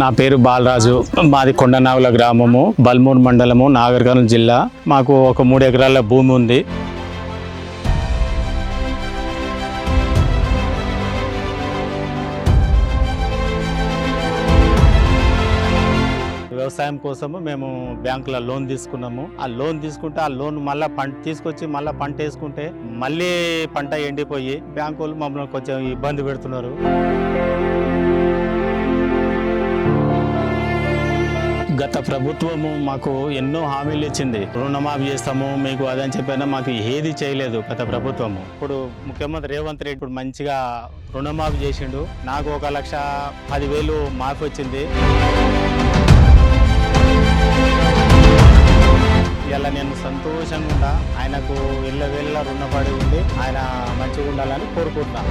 నా పేరు బాలరాజు. మాది కొండనావుల గ్రామము బల్మూర్ మండలము నాగర్ జిల్లా. మాకు ఒక మూడు ఎకరాల భూమి ఉంది. వ్యవసాయం కోసము మేము బ్యాంకులో లోన్ తీసుకున్నాము. ఆ లోన్ తీసుకుంటే ఆ లోన్ మళ్ళీ పంట తీసుకొచ్చి మళ్ళీ పంట వేసుకుంటే మళ్ళీ పంట ఎండిపోయి బ్యాంకు వాళ్ళు మమ్మల్ని కొంచెం ఇబ్బంది పెడుతున్నారు. గత ప్రభుత్వము మాకు ఎన్నో హామీలు ఇచ్చింది. రుణమాఫీ చేస్తాము మీకు అదని చెప్పినా మాకు ఏది చేయలేదు గత ప్రభుత్వము. ఇప్పుడు ముఖ్యమంత్రి రేవంత్ రెడ్డి ఇప్పుడు మంచిగా రుణమాఫీ చేసిండు. నాకు ఒక లక్ష పదివేలు మాఫీ వచ్చింది. ఇలా నేను సంతోషంగా ఉండా ఆయనకు వెళ్ళ వేళ్ళ రుణపడి ఉండి ఆయన మంచిగా ఉండాలని కోరుకుంటున్నాను